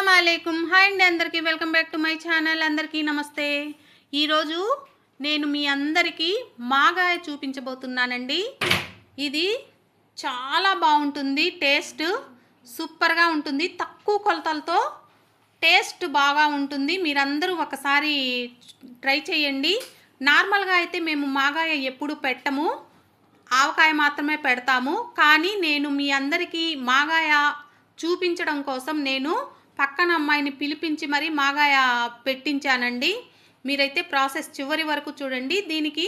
అస్సలం హాయ్ అండి అందరికీ. Welcome back to my channel. అందరికీ నమస్తే. ఈరోజు నేను మీ అందరికీ మాగాయ చూపించబోతున్నానండి. ఇది చాలా బాగుంటుంది. టేస్ట్ సూపర్గా ఉంటుంది. తక్కువ కొలతలతో టేస్ట్ బాగా ఉంటుంది. మీరందరూ ఒకసారి ట్రై చేయండి. నార్మల్గా అయితే మేము మాగాయ ఎప్పుడు పెట్టము. ఆవకాయ మాత్రమే పెడతాము. కానీ నేను మీ అందరికీ మాగాయ చూపించడం కోసం నేను పక్కన అమ్మాయిని పిలిపించి మరీ మాగాయ పెట్టించానండి. మీరైతే ప్రాసెస్ చివరి వరకు చూడండి. దీనికి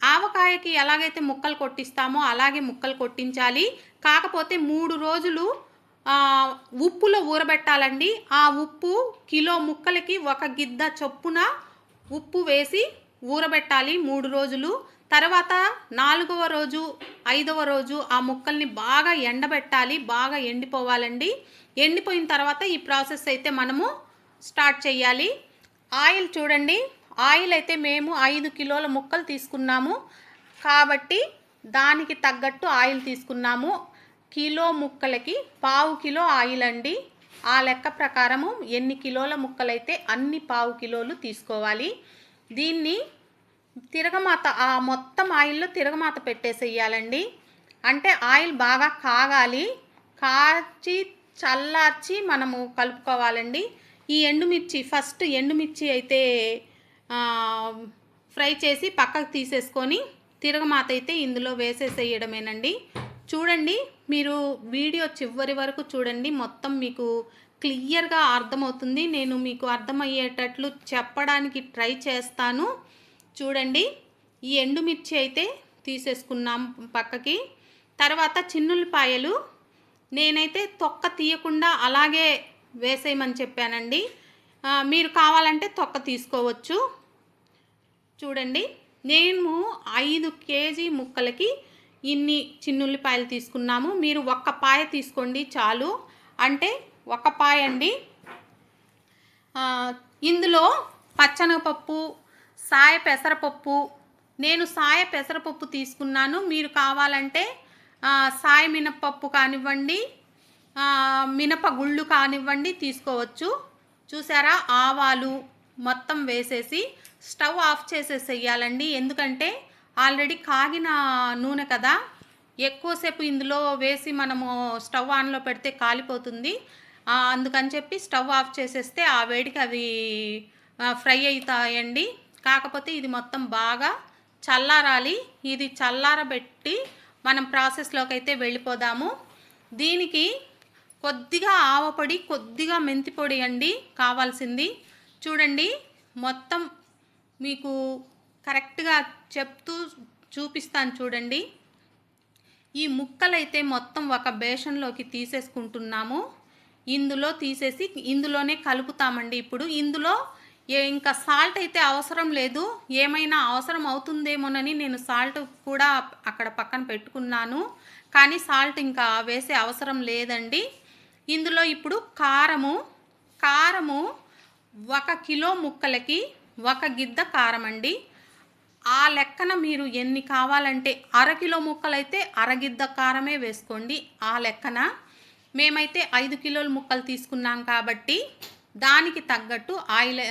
ఆవకాయకి ఎలాగైతే ముక్కలు కొట్టిస్తామో అలాగే ముక్కలు కొట్టించాలి. కాకపోతే మూడు రోజులు ఉప్పులో ఊరబెట్టాలండి. ఆ ఉప్పు కిలో ముక్కలకి ఒక గిద్ద చొప్పున ఉప్పు వేసి ఊరబెట్టాలి మూడు రోజులు. తర్వాత నాలుగవ రోజు ఐదవ రోజు ఆ ముక్కల్ని బాగా ఎండబెట్టాలి బాగా ఎండిపోవాలండి. ఎండిపోయిన తర్వాత ఈ ప్రాసెస్ అయితే మనము స్టార్ట్ చేయాలి. ఆయిల్ చూడండి. ఆయిల్ అయితే మేము ఐదు కిలోల ముక్కలు తీసుకున్నాము. కాబట్టి దానికి తగ్గట్టు ఆయిల్ తీసుకున్నాము. కిలో ముక్కలకి పావు కిలో ఆయిల్ అండి. ఆ లెక్క ప్రకారము ఎన్ని కిలోల ముక్కలైతే అన్ని పావు కిలోలు తీసుకోవాలి. దీన్ని తిరగమాత ఆ మొత్తం ఆయిల్లో తిరగమాత పెట్టేసేయాలండి. అంటే ఆయిల్ బాగా కాగాలి కాచి చల్లార్చి మనము కలుపుకోవాలండి. ఈ ఎండుమిర్చి ఫస్ట్ ఎండుమిర్చి అయితే ఫ్రై చేసి పక్కకు తీసేసుకొని తిరగమాత అయితే ఇందులో వేసేసేయడమేనండి. చూడండి మీరు వీడియో చివరి వరకు చూడండి మొత్తం మీకు క్లియర్గా అర్థమవుతుంది. నేను మీకు అర్థమయ్యేటట్లు చెప్పడానికి ట్రై చేస్తాను. చూడండి. ఈ ఎండుమిర్చి అయితే తీసేసుకున్నాం పక్కకి. తర్వాత చిన్నులపాయలు నేనైతే తొక్క తీయకుండా అలాగే వేసేయమని చెప్పానండి. మీరు కావాలంటే తొక్క తీసుకోవచ్చు. చూడండి. నేను ఐదు కేజీ ముక్కలకి ఇన్ని చిన్నుల్లిపాయలు తీసుకున్నాము. మీరు ఒక్క పాయ తీసుకోండి చాలు. అంటే ఒక పాయ అండి ఇందులో పచ్చనగపప్పు సాయ పెసరపప్పు. నేను సాయ పెసరపప్పు తీసుకున్నాను. మీరు కావాలంటే సాయ మినపప్పు కానివ్వండి మినపగుళ్ళు మినప గుళ్ళు కానివ్వండి తీసుకోవచ్చు. చూసారా? ఆవాలు మొత్తం వేసేసి స్టవ్ ఆఫ్ చేసేసేయాలండి. ఎందుకంటే ఆల్రెడీ కాగిన నూనె కదా. ఎక్కువసేపు ఇందులో వేసి మనము స్టవ్ ఆన్లో పెడితే కాలిపోతుంది. అందుకని చెప్పి స్టవ్ ఆఫ్ చేసేస్తే ఆ వేడికి అవి ఫ్రై అవుతాయండి. కాకపోతే ఇది మొత్తం బాగా చల్లారాలి. ఇది చల్లారబెట్టి మనం ప్రాసెస్లోకి అయితే వెళ్ళిపోదాము. దీనికి కొద్దిగా ఆవపొడి కొద్దిగా మెంతి పొడి అండి కావాల్సింది. చూడండి మొత్తం మీకు కరెక్ట్గా చెప్తూ చూపిస్తాను చూడండి. ఈ ముక్కలైతే మొత్తం ఒక బేషన్లోకి తీసేసుకుంటున్నాము. ఇందులో తీసేసి ఇందులోనే కలుపుతామండి ఇప్పుడు. ఇందులో ఏ- ఇంకా సాల్ట్ అయితే అవసరం లేదు ఏమైనా అవసరం అవుతుందేమోనని నేను సాల్ట్ కూడా అక్కడ పక్కన పెట్టుకున్నాను. కానీ సాల్ట్ ఇంకా వేసే అవసరం లేదండి. ఇందులో ఇప్పుడు కారము కారము ఒక కిలో ముక్కలకి ఒక గిద్ద కారం అండి ఆ లెక్కన మీరు ఎన్ని కావాలంటే అరకిలో ముక్కలైతే అరగిద్ద కారమే వేసుకోండి. ఆ లెక్కన మేమైతే ఐదు కిలోల ముక్కలు తీసుకున్నాం కాబట్టి దానికి తగ్గట్టు ఆయిల్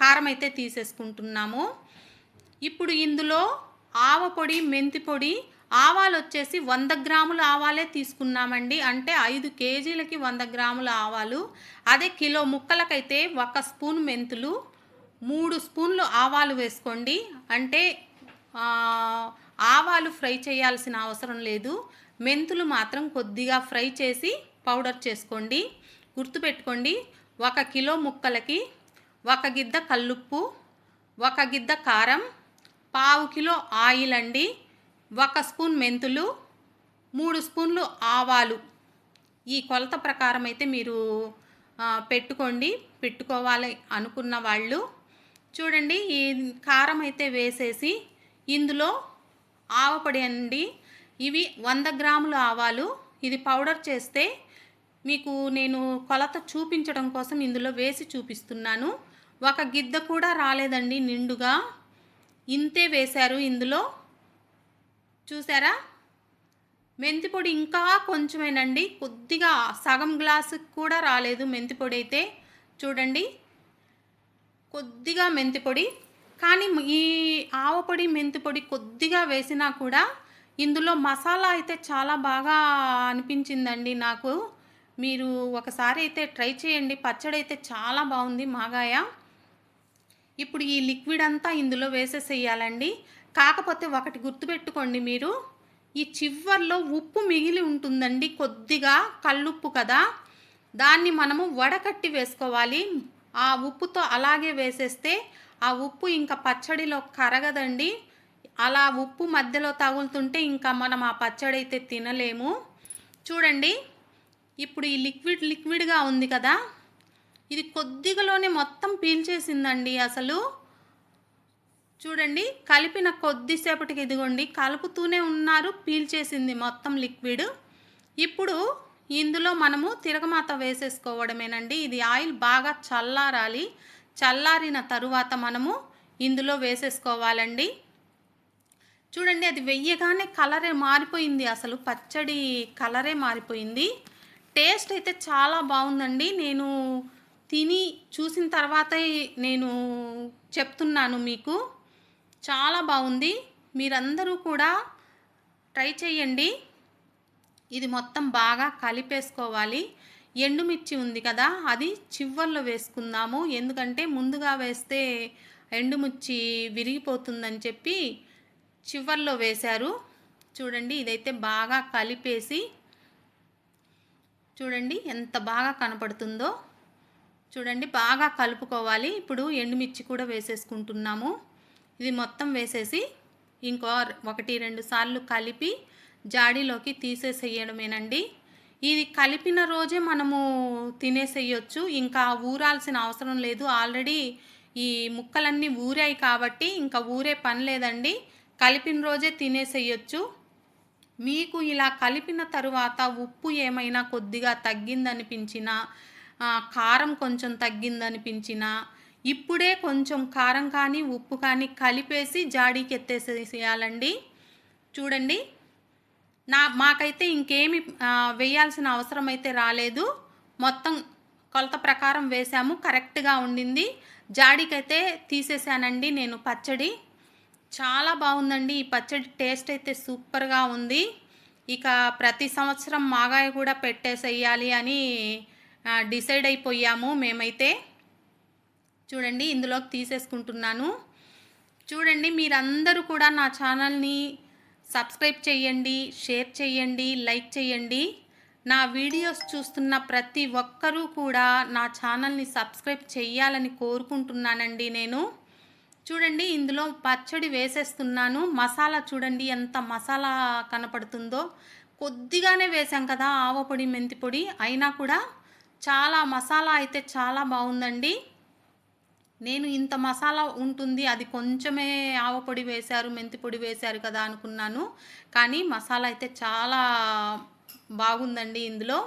కారం అయితే తీసేసుకుంటున్నాము. ఇప్పుడు ఇందులో ఆవ పొడి మెంతి పొడి ఆవాలు వచ్చేసి వంద గ్రాముల ఆవాలే తీసుకున్నామండి. అంటే ఐదు కేజీలకి వంద గ్రాముల ఆవాలు. అదే కిలో ముక్కలకైతే ఒక స్పూన్ మెంతులు మూడు స్పూన్లు ఆవాలు వేసుకోండి. అంటే ఆవాలు ఫ్రై చేయాల్సిన అవసరం లేదు. మెంతులు మాత్రం కొద్దిగా ఫ్రై చేసి పౌడర్ చేసుకోండి. గుర్తుపెట్టుకోండి ఒక కిలో ముక్కలకి ఒక గిద్ద కల్లుప్పు ఒక గిద్ద కారం పావు కిలో ఆయిల్ అండి ఒక స్పూన్ మెంతులు మూడు స్పూన్లు ఆవాలు. ఈ కొలత ప్రకారం అయితే మీరు పెట్టుకోండి పెట్టుకోవాలి అనుకున్న వాళ్ళు. చూడండి ఈ కారం అయితే వేసేసి ఇందులో ఆవపొడి అండి. ఇవి వంద గ్రాముల ఆవాలు. ఇది పౌడర్ చేస్తే మీకు నేను కొలత చూపించడం కోసం ఇందులో వేసి చూపిస్తున్నాను. ఒక గిద్ద కూడా రాలేదండి నిండుగా. ఇంతే వేశారు ఇందులో. చూసారా? మెంతి పొడి ఇంకా కొంచెమేనండి. కొద్దిగా సగం గ్లాసు కూడా రాలేదు మెంతి పొడి అయితే. చూడండి. కొద్దిగా మెంతిపొడి కానీ ఈ ఆవపొడి మెంతి పొడి కొద్దిగా వేసినా కూడా ఇందులో మసాలా అయితే చాలా బాగా అనిపించిందండి నాకు. మీరు ఒకసారి అయితే ట్రై చేయండి. పచ్చడి అయితే చాలా బాగుంది మాగాయ. ఇప్పుడు ఈ లిక్విడ్ అంతా ఇందులో వేసేసేయాలండి. కాకపోతే ఒకటి గుర్తుపెట్టుకోండి మీరు. ఈ చివర్లో ఉప్పు మిగిలి ఉంటుందండి. కొద్దిగా కల్లుప్పు కదా. దాన్ని మనము వడకట్టి వేసుకోవాలి. ఆ ఉప్పుతో అలాగే వేసేస్తే ఆ ఉప్పు ఇంకా పచ్చడిలో కరగదండి. అలా ఉప్పు మధ్యలో తగులుతుంటే ఇంకా మనం ఆ పచ్చడి అయితే తినలేము. చూడండి. ఇప్పుడు ఈ లిక్విడ్ లిక్విడ్గా ఉంది కదా ఇది కొద్దిగాలోనే మొత్తం పీల్చేసిందండి అసలు. చూడండి కలిపిన కొద్దిసేపటికి ఇదిగోండి కలుపుతూనే ఉన్నారు పీల్చేసింది మొత్తం లిక్విడ్. ఇప్పుడు ఇందులో మనము తిరగమాత వేసేసుకోవడమేనండి. ఇది ఆయిల్ బాగా చల్లారాలి. చల్లారిన తరువాత మనము ఇందులో వేసేసుకోవాలండి. చూడండి అది వెయ్యగానే కలరే మారిపోయింది అసలు. పచ్చడి కలరే మారిపోయింది. టేస్ట్ అయితే చాలా బాగుందండి. నేను తిని చూసిన తర్వాతే నేను చెప్తున్నాను మీకు. చాలా బాగుంది. మీరందరూ కూడా ట్రై చేయండి ఇది మొత్తం బాగా కలిపేసుకోవాలి. ఎండుమిర్చి ఉంది కదా అది చివర్లో వేసుకుందాము. ఎందుకంటే ముందుగా వేస్తే ఎండుమిర్చి విరిగిపోతుందని చెప్పి చివర్లో వేశారు. చూడండి ఇదైతే బాగా కలిపేసి చూడండి ఎంత బాగా కనపడుతుందో. చూడండి బాగా కలుపుకోవాలి. ఇప్పుడు ఎండుమిర్చి కూడా వేసేసుకుంటున్నాము. ఇది మొత్తం వేసేసి ఇంకో ఒకటి రెండు సార్లు కలిపి జాడీలోకి తీసేసేయడమేనండి. ఇది కలిపిన రోజే మనము తినేసేయచ్చు. ఇంకా ఊరాల్సిన అవసరం లేదు. ఆల్రెడీ ఈ ముక్కలన్నీ ఊరాయి కాబట్టి ఇంకా ఊరే పని లేదండి. కలిపిన రోజే తినేసేయచ్చు. మీకు ఇలా కలిపిన తరువాత ఉప్పు ఏమైనా కొద్దిగా తగ్గిందనిపించినా కారం కొంచెం తగ్గిందనిపించినా ఇప్పుడే కొంచెం కారం కానీ ఉప్పు కానీ కలిపేసి జాడీకి ఎత్తేసేయాలండి చూడండి. నా మాకైతే ఇంకేమి వేయాల్సిన అవసరం అయితే రాలేదు. మొత్తం కొలత ప్రకారం వేసాము కరెక్ట్గా ఉండింది. జాడీకైతే తీసేసానండి నేను పచ్చడి. చాలా బాగుందండి. ఈ పచ్చడి టేస్ట్ అయితే సూపర్గా ఉంది. ఇక ప్రతి సంవత్సరం మాగాయ కూడా పెట్టేసేయాలి అని డిసైడ్ అయిపోయాము మేమైతే. చూడండి ఇందులోకి తీసేసుకుంటున్నాను. చూడండి మీరందరూ కూడా నా ఛానల్ని సబ్స్క్రైబ్ చేయండి షేర్ చేయండి లైక్ చేయండి. నా వీడియోస్ చూస్తున్న ప్రతి ఒక్కరూ కూడా నా ఛానల్ని సబ్స్క్రైబ్ చేయాలని కోరుకుంటున్నానండి నేను. చూడండి ఇందులో పచ్చడి వేసేస్తున్నాను. మసాలా చూడండి ఎంత మసాలా కనపడుతుందో. కొద్దిగానే వేసాం కదా ఆవపొడి మెంతి పొడి. అయినా కూడా చాలా మసాలా అయితే చాలా బాగుందండి. నేను ఇంత మసాలా ఉంటుంది అది కొంచెమే ఆవపొడి వేశారు మెంతి పొడి వేశారు కదా అనుకున్నాను. కానీ మసాలా అయితే చాలా బాగుందండి ఇందులో.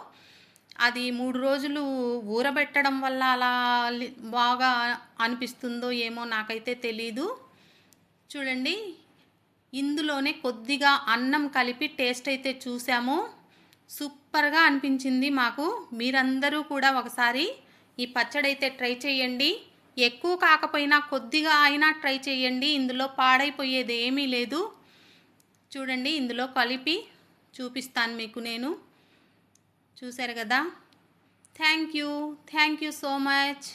అది మూడు రోజులు ఊరబెట్టడం వల్ల అలా బాగా అనిపిస్తుందో ఏమో నాకైతే తెలీదు. చూడండి ఇందులోనే కొద్దిగా అన్నం కలిపి టేస్ట్ అయితే చూసాము. సూపర్గా అనిపించింది మాకు. మీరందరూ కూడా ఒకసారి ఈ పచ్చడి అయితే ట్రై చేయండి. ఎక్కువ కాకపోయినా కొద్దిగా అయినా ట్రై చేయండి. ఇందులో పాడైపోయేది ఏమీ లేదు. చూడండి ఇందులో కలిపి చూపిస్తాను మీకు నేను. చూశారు కదా? Thank you thank you so much